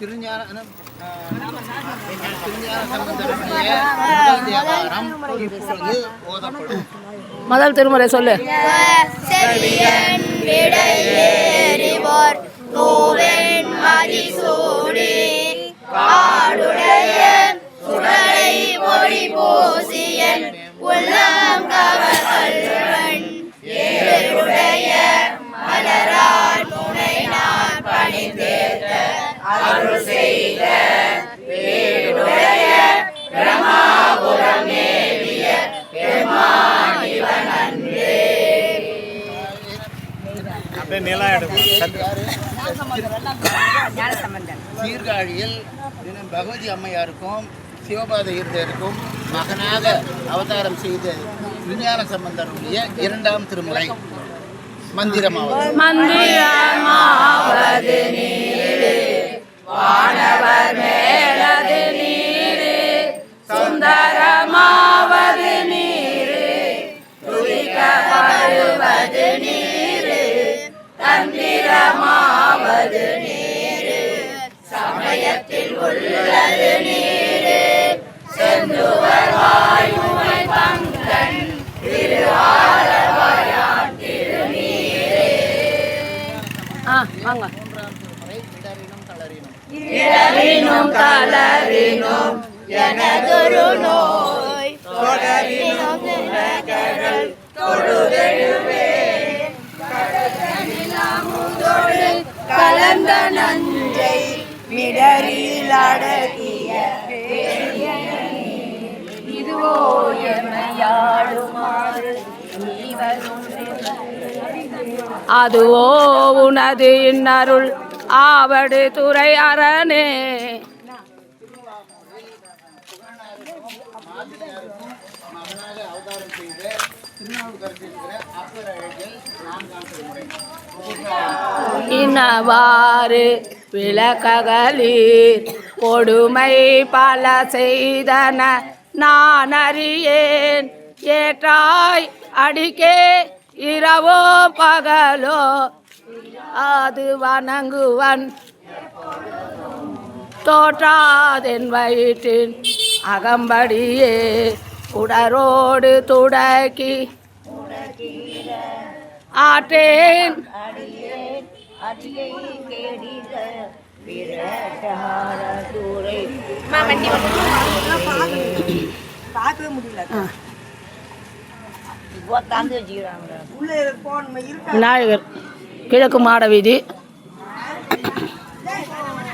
திருஞான முதல் திருமுறை சொல்லு. சீர்காழியில் தினம் பகவதி அம்மையாருக்கும் சிவபாத இருதருக்கும் மகனாக அவதாரம் செய்த விஞ்ஞான சம்பந்தருடைய இரண்டாம் திருமுறை மந்திரமாவது மந்திரமாவது நீரு வானவர் மேலது நீரு சுந்தரமாவது நீரு துதிக்கப்படுவது நீரு. தந்திரமாவது நீரு. சமயத்தில் உள்ளது நீரு செந்துவர் வாயுமை பங்கன் திரு ஆலவாயான் திருநீரே வாங்க. இடறினும் கலரினும் எனதொரு நோய் தொடரினும் நஞ்சை மிடரில் அடக்கிய இதுவோ எமையாடுமாறு அதுவோ உனது இன்னருள் ஆவடு துறை அரணே. மகனாக அவதாரம் செய்த திருநாவுக்கரசு இருக்கிற அப்பர் அழகில் நான்காம் திருமுறை. இன்னவாறு விளக்ககலீர் கொடுமை பல செய்தன நான் அறியேன். ஏற்றாய் அடிக்கே இரவோ பகலோ. அது வணங்குவன் தோற்றாதென் வயிற்றின் அகம்படியே. உடரோடு துடக்கி ஆற்றேன் விநாயகர் கிழக்கு மாட வீதி.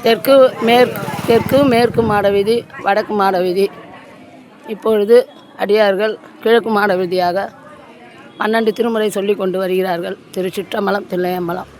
தெற்கு மேற்கு தெற்கு மேற்கு மாட வீதி வடக்கு மாட வீதி. இப்பொழுது அடியார்கள் கிழக்கு மாட வீதியாக பன்னெண்டு திருமுறை சொல்லி கொண்டு வருகிறார்கள். திருச்சிற்றம்பலம் தில்லையம்பலம்.